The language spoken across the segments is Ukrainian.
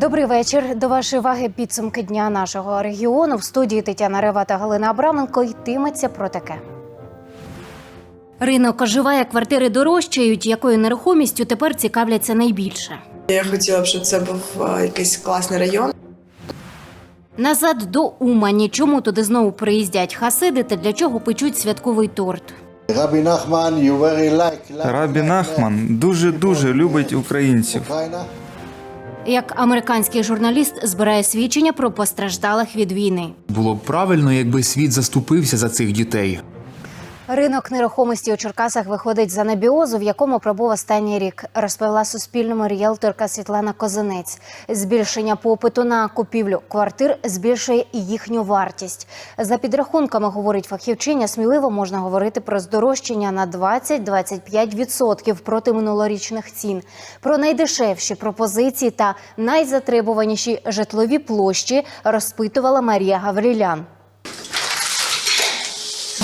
Добрий вечір. До вашої уваги підсумки дня нашого регіону. В студії Тетяна Рева та Галина Абраменко йтиметься про таке. Ринок оживає, квартири дорожчають. Якою нерухомістю тепер цікавляться найбільше? Я хотіла б, щоб це був е, якийсь класний район. Назад до Умані. Чому туди знову приїздять хасиди та для чого печуть святковий торт? Рабі Нахман дуже дуже любить українців. Як американський журналіст збирає свідчення про постраждалих від війни. Було б правильно, якби світ заступився за цих дітей. Ринок нерухомості у Черкасах виходить за небіозу, в якому пробув останній рік, розповіла Суспільному ріелторка Світлана Козинець. Збільшення попиту на купівлю квартир збільшує і їхню вартість. За підрахунками, говорить фахівчиня, сміливо можна говорити про здорожчання на 20-25% проти минулорічних цін. Про найдешевші пропозиції та найзатребуваніші житлові площі розпитувала Марія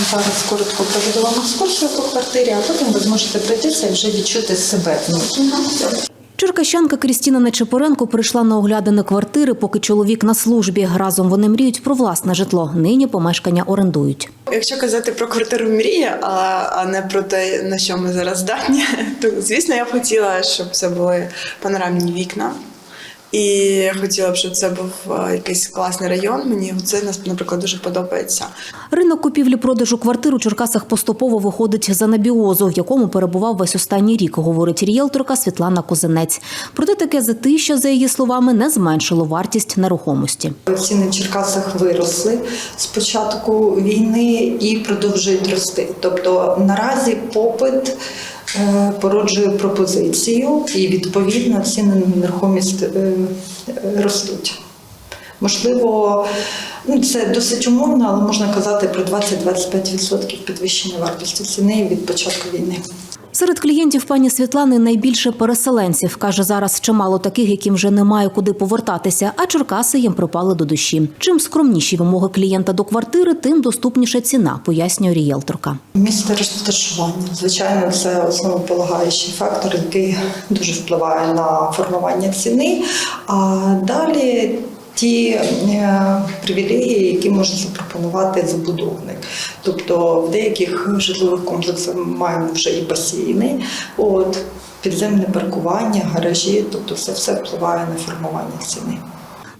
Гаврілян. Зараз коротко проведу вам екскурсію по квартирі, а потім ви зможете пройтися і вже відчути себе в. Черкащанка Крістіна Нечепоренко прийшла на оглядини квартири, поки чоловік на службі. Разом вони мріють про власне житло. Нині помешкання орендують. Якщо казати про квартиру мрія, а, а не про те, на що ми зараз здатні, то звісно я б хотіла, щоб це були панорамні вікна. І я хотіла б, щоб це був е, якийсь класний район. Мені це наприклад дуже подобається. Ринок купівлі-продажу квартир у Черкасах поступово виходить за набіозу, в якому перебував весь останній рік, говорить ріелторка Світлана Козинець. Проте таке затища, за її словами, не зменшило вартість нерухомості. Ціни в Черкасах виросли з початку війни і продовжують рости. Тобто наразі попит породжує пропозицію, і відповідно ціни на нерухомість е, е, ростуть. Можливо, ну це досить умовно, але можна казати про 20-25% підвищення вартості ціни від початку війни. Серед клієнтів пані Світлани найбільше переселенців. Каже, зараз чимало таких, яким вже немає куди повертатися, а Черкаси їм припали до душі. Чим скромніші вимоги клієнта до квартири, тим доступніша ціна, пояснює рієлторка. Місце розташування. Звичайно, це основополагаючий фактор, який дуже впливає на формування ціни. А далі ті привілеї, привілегії, які може запропонувати забудовник. Тобто в деяких житлових комплексах ми маємо вже і басейни, от, підземне паркування, гаражі, тобто все, все впливає на формування ціни.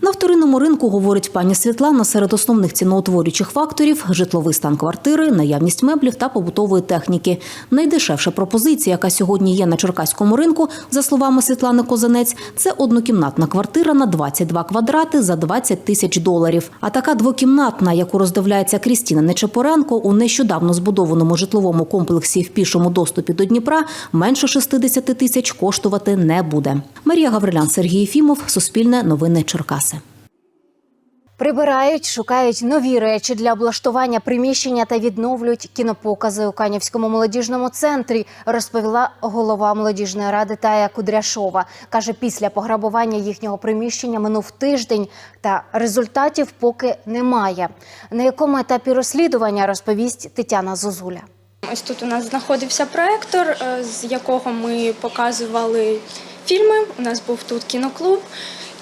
На вторинному ринку, говорить пані Світлана, серед основних ціноутворюючих факторів житловий стан квартири, наявність меблів та побутової техніки. Найдешевша пропозиція, яка сьогодні є на черкаському ринку, за словами Світлани Козанець, це однокімнатна квартира на 22 квадрати за 20 тисяч доларів. А така двокімнатна, яку роздивляється Крістіна Нечепоренко, у нещодавно збудованому житловому комплексі в пішому доступі до Дніпра менше 60 тисяч коштувати не буде. Марія Гаврилян, Сергій Єфімов, Суспільне новини Черкаси. Прибирають, шукають нові речі для облаштування приміщення та відновлюють кінопокази у Канівському молодіжному центрі, розповіла голова молодіжної ради Тая Кудряшова. Каже, після пограбування їхнього приміщення минув тиждень, та результатів поки немає. На якому етапі розслідування розповість Тетяна Зозуля. Ось тут у нас знаходився проектор, е, з якого ми показували фільми. У нас був тут кіноклуб,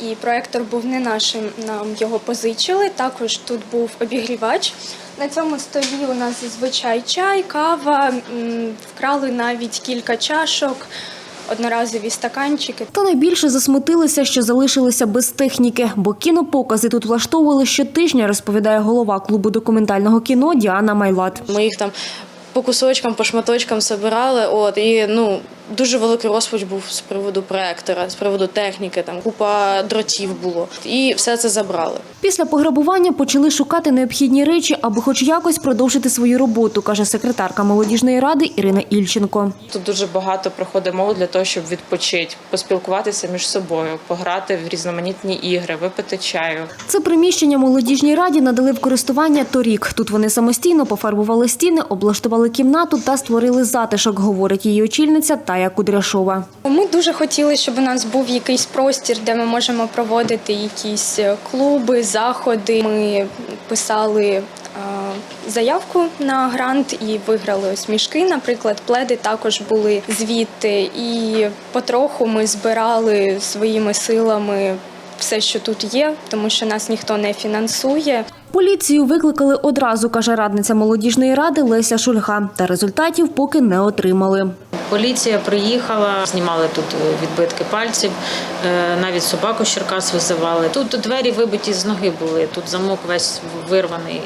і проектор був не нашим, нам його позичили. Також тут був обігрівач. На цьому столі у нас зазвичай чай, кава, вкрали навіть кілька чашок, одноразові стаканчики. Та найбільше засмутилися, що залишилися без техніки, бо кінопокази тут влаштовували щотижня, розповідає голова клубу документального кіно Діана Майлат. Ми їх там по кусочкам, по шматочкам собирали. От і ну дуже великий розпач був з приводу проектора, з приводу техніки. Там купа дротів було, і все це забрали. Після пограбування почали шукати необхідні речі, аби хоч якось продовжити свою роботу, каже секретарка молодіжної ради Ірина Ільченко. Тут дуже багато приходить молодь для того, щоб відпочити, поспілкуватися між собою, пограти в різноманітні ігри, випити чаю. Це приміщення молодіжній раді надали в користування торік. Тут вони самостійно пофарбували стіни, облаштували кімнату та створили затишок, говорить її очільниця Тая Кудряшова. Ми дуже хотіли, щоб у нас був якийсь простір, де ми можемо проводити якісь е, клуби, заходи. Ми писали е, заявку на грант і виграли ось мішки. Наприклад, пледи також були звідти. І потроху ми збирали своїми силами все, що тут є, тому що нас ніхто не фінансує. Поліцію викликали одразу, каже радниця молодіжної ради Леся Шульга. Та результатів поки не отримали. Поліція приїхала, знімали тут е, відбитки пальців, е, навіть собаку з Черкас визивали. Тут двері вибиті з ноги були, тут замок весь вирваний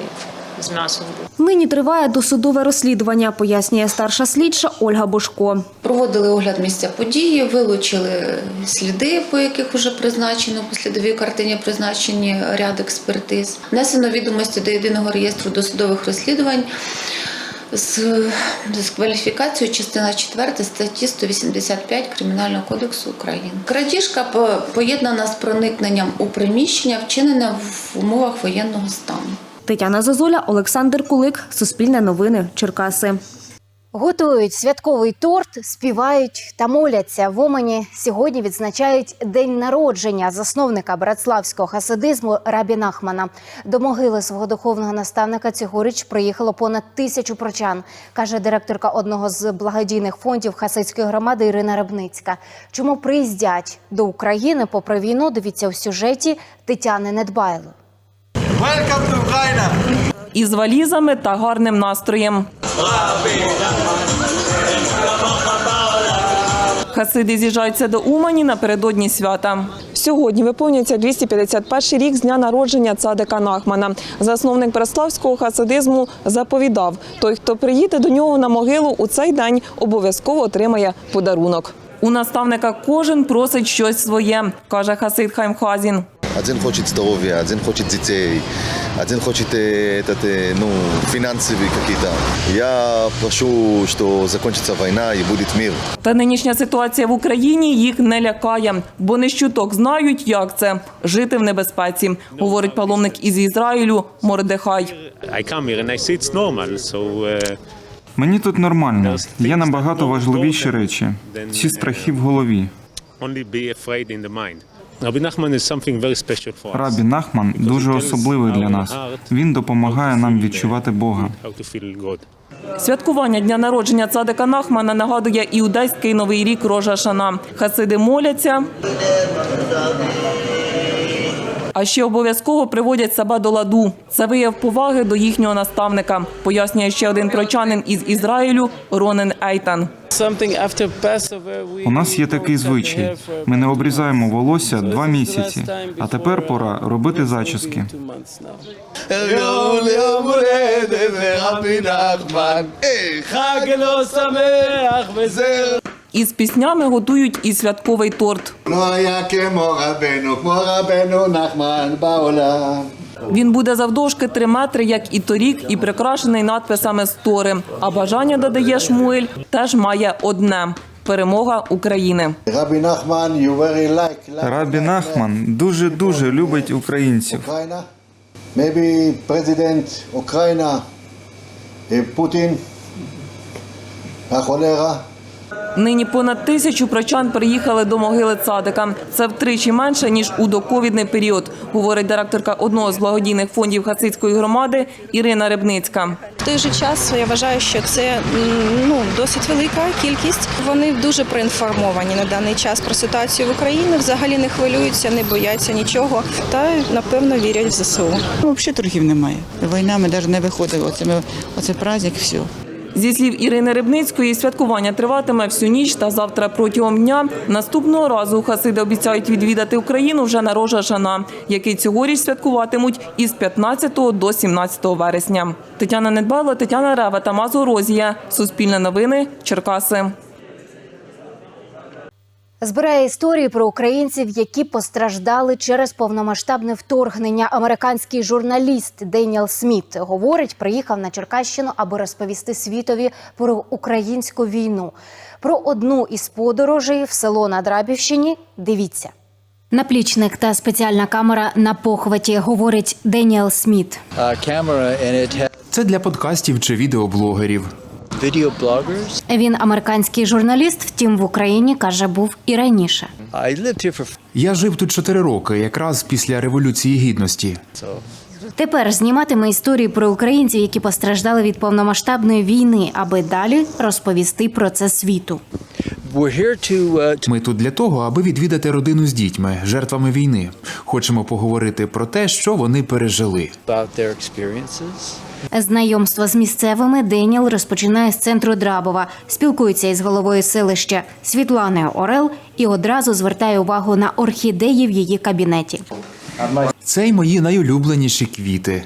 з м'ясом. Нині триває досудове розслідування, пояснює старша слідча Ольга Бошко. Проводили огляд місця події, вилучили сліди, по яких вже призначено по слідовій картині призначені ряд експертиз. Внесено відомості до єдиного реєстру досудових розслідувань з, з кваліфікацією частина 4 статті 185 Кримінального кодексу України. Крадіжка по- поєднана з проникненням у приміщення, вчинене в умовах воєнного стану. Тетяна Зазоля, Олександр Кулик, Суспільне новини, Черкаси. Готують святковий торт, співають та моляться. В Омані сьогодні відзначають день народження засновника братславського хасидизму Рабі Нахмана. До могили свого духовного наставника цьогоріч приїхало понад тисячу прочан, каже директорка одного з благодійних фондів хасидської громади Ірина Рибницька. Чому приїздять до України попри війну? Дивіться у сюжеті Тетяни Недбайло. із валізами та гарним настроєм. Хасиди з'їжджаються до Умані напередодні свята. Сьогодні виповнюється 251 рік з дня народження цадика Нахмана. Засновник браславського хасидизму заповідав: той, хто приїде до нього на могилу у цей день, обов'язково отримає подарунок. У наставника кожен просить щось своє, каже Хасид Хайм Хазін Один хочет здоровья, один хочет детей, один хочет э, этот, э, ну, финансовые какие-то. Я прошу, что закончится война и будет мир. Та нинішня ситуація в Україні їх не лякає, бо не щуток знають, як це жити в небезпеці, говорить паломник із Ізраїлю Мордехай. I come here and I see it's normal, so uh, Мені тут нормально. Є набагато важливіші речі. Ці страхи в голові. only be afraid in the mind. Rabbi Nachman is something very special for us. Рабі Нахман дуже особливий для нас. Він допомагає нам відчувати Бога. Святкування дня народження цадика Нахмана нагадує іудейський новий рік Рожа Шана. Хасиди моляться. А ще обов'язково приводять себе до ладу. Це вияв поваги до їхнього наставника, пояснює ще один прочанин із Ізраїлю Ронен Ейтан. У нас є такий звичай. Ми не обрізаємо волосся два місяці, а тепер пора робити зачіски. Із піснями готують і святковий торт. Він буде завдовжки три метри, як і торік, і прикрашений надписами стори. А бажання додає Шмуель теж має одне. Перемога України Рабі Нахман дуже дуже любить українців. Maybe президент України Путін холера. Нині понад тисячу прочан приїхали до могили Цадика. Це втричі менше ніж у доковідний період говорить директорка одного з благодійних фондів хасидської громади Ірина Рибницька. В той же час я вважаю, що це ну досить велика кількість. Вони дуже проінформовані на даний час про ситуацію в Україні. Взагалі не хвилюються, не бояться нічого та напевно вірять в ЗСУ. Ну, взагалі торгів немає. Війна ми навіть не виходили. Оце, ми, оце праздник, все. Зі слів Ірини Рибницької, святкування триватиме всю ніч та завтра протягом дня. Наступного разу хасиди обіцяють відвідати Україну вже на Рожа Жана, який цьогоріч святкуватимуть із 15 до 17 вересня. Тетяна Недбайло, Тетяна Рева та Розія. Суспільне новини. Черкаси. Збирає історії про українців, які постраждали через повномасштабне вторгнення. Американський журналіст Деніел Сміт говорить, приїхав на Черкащину, аби розповісти світові про українську війну. Про одну із подорожей в село на Драбівщині. Дивіться. Наплічник та спеціальна камера на похваті, говорить Деніел Сміт. Це для подкастів чи відеоблогерів. Він американський журналіст, втім в Україні каже, був і раніше. Я жив тут чотири роки, якраз після революції гідності. Тепер зніматиме історії про українців, які постраждали від повномасштабної війни, аби далі розповісти про це світу. Ми тут для того, аби відвідати родину з дітьми, жертвами війни. Хочемо поговорити про те, що вони пережили. Знайомство з місцевими Деніел розпочинає з центру Драбова, спілкується із головою селища Світланою Орел і одразу звертає увагу на орхідеї в її кабінеті. Це й мої найулюбленіші квіти.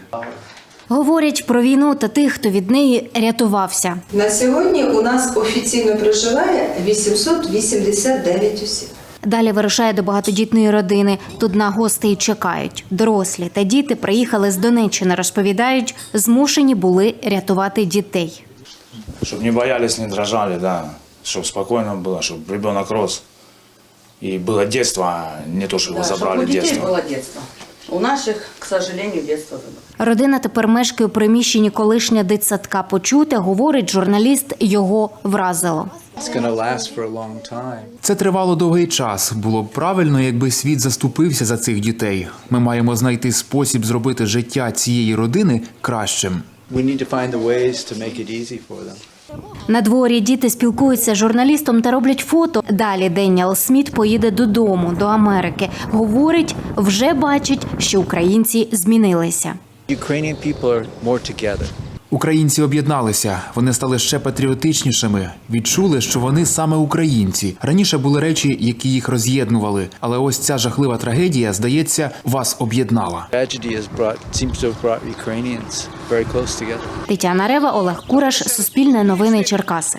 Говорять про війну та тих, хто від неї рятувався. На сьогодні у нас офіційно проживає 889 осіб. Далі вирушає до багатодітної родини. Тут на гостей чекають. Дорослі та діти приїхали з Донеччини. Розповідають, змушені були рятувати дітей. Чтобы не боялись, не дрожали, да. Чтобы спокойно было, чтобы ребенок рос. И было детство, а не то, что его забрали у детей детство. У наших, к сожалению, детства было. Родина тепер мешкає у приміщенні колишня дитсадка. Почуте, говорить журналіст, його вразило. Це тривало довгий час. Було б правильно, якби світ заступився за цих дітей. Ми маємо знайти спосіб зробити життя цієї родини кращим. На дворі діти спілкуються з журналістом та роблять фото. Далі Деніал Сміт поїде додому, до Америки. Говорить, вже бачить, що українці змінилися. Українці об'єдналися. Вони стали ще патріотичнішими. Відчули, що вони саме українці. Раніше були речі, які їх роз'єднували. Але ось ця жахлива трагедія, здається, вас об'єднала. Тетяна Рева, Олег Кураш, Суспільне новини Черкаси.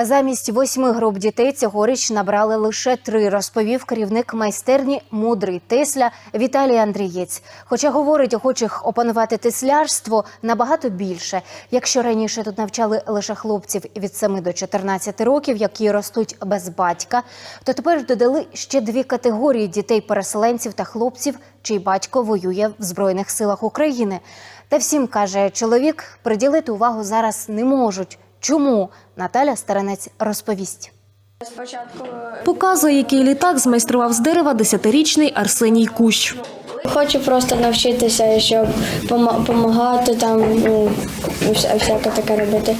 Замість восьми груп дітей цьогоріч набрали лише три, розповів керівник майстерні Мудрий Тесля Віталій Андрієць. Хоча говорить, охочих опанувати теслярство набагато більше. Якщо раніше тут навчали лише хлопців від 7 до 14 років, які ростуть без батька, то тепер додали ще дві категорії дітей-переселенців та хлопців, чий батько воює в Збройних силах України. Та всім каже чоловік, приділити увагу зараз не можуть. Чому Наталя Старанець розповість? Спочатку Показує, який літак змайстрував з дерева десятирічний Арсеній Кущ. Хочу просто навчитися, щоб допомагати там, ну, всяке таке робити.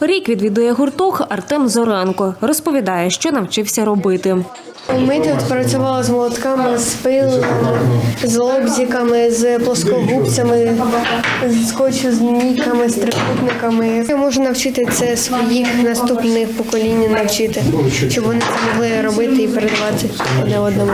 Рік відвідує гурток Артем Зоренко. Розповідає, що навчився робити. Ми тут працювали з молотками, з пилами, з лобзиками, з плоскогубцями, з скотчу, з ніками, з трикутниками. Я можу навчити це своїх наступних поколінь навчити, щоб вони це могли робити і передавати одне одному.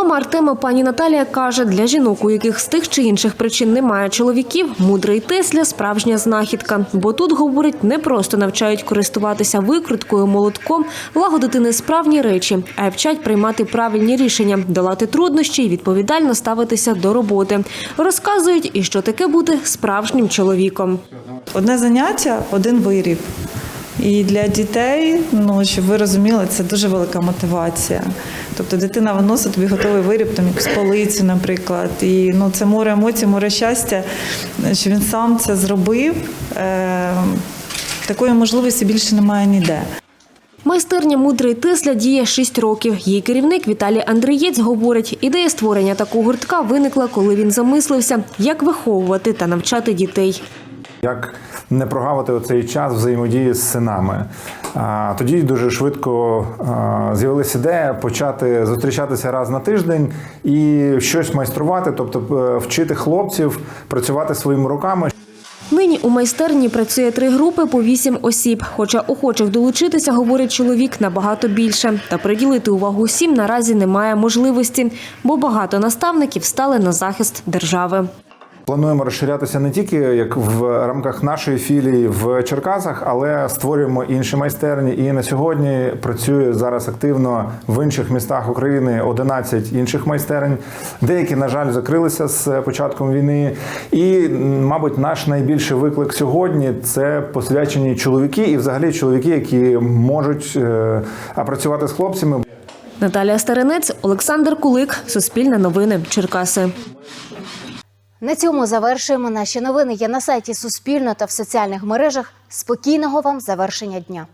Мама Артема, пані Наталія, каже, для жінок, у яких з тих чи інших причин немає чоловіків, мудрий Тесля справжня знахідка. Бо тут, говорить, не просто навчають користуватися викруткою, молотком, лагодити несправні речі, а й вчать приймати правильні рішення, долати труднощі і відповідально ставитися до роботи. Розказують, і що таке бути справжнім чоловіком. Одне заняття, один виріб. І для дітей, ну щоб ви розуміли, це дуже велика мотивація. Тобто дитина виносить тобі готовий виріб, там якусь полицю, наприклад. І ну це море емоцій, море щастя, що він сам це зробив. Е, такої можливості більше немає ніде. Майстерня мудрий Тесля діє 6 років. Її керівник Віталій Андрієць говорить, ідея створення такого гуртка виникла, коли він замислився, як виховувати та навчати дітей. Як не прогавити оцей час взаємодії з синами. А, Тоді дуже швидко з'явилася ідея почати зустрічатися раз на тиждень і щось майструвати, тобто е, вчити хлопців працювати своїми руками. Нині у майстерні працює три групи по вісім осіб. Хоча охочих долучитися, говорить чоловік, набагато більше. Та приділити увагу всім наразі немає можливості, бо багато наставників стали на захист держави. Плануємо розширятися не тільки як в рамках нашої філії в Черкасах, але створюємо інші майстерні. І на сьогодні працює зараз активно в інших містах України 11 інших майстерень. Деякі, на жаль, закрилися з початком війни. І, мабуть, наш найбільший виклик сьогодні це посвячені чоловіки, і взагалі чоловіки, які можуть е, працювати з хлопцями. Наталія Старинець, Олександр Кулик, Суспільне новини, Черкаси. На цьому завершуємо наші новини. Є на сайті Суспільно та в соціальних мережах. Спокійного вам завершення дня.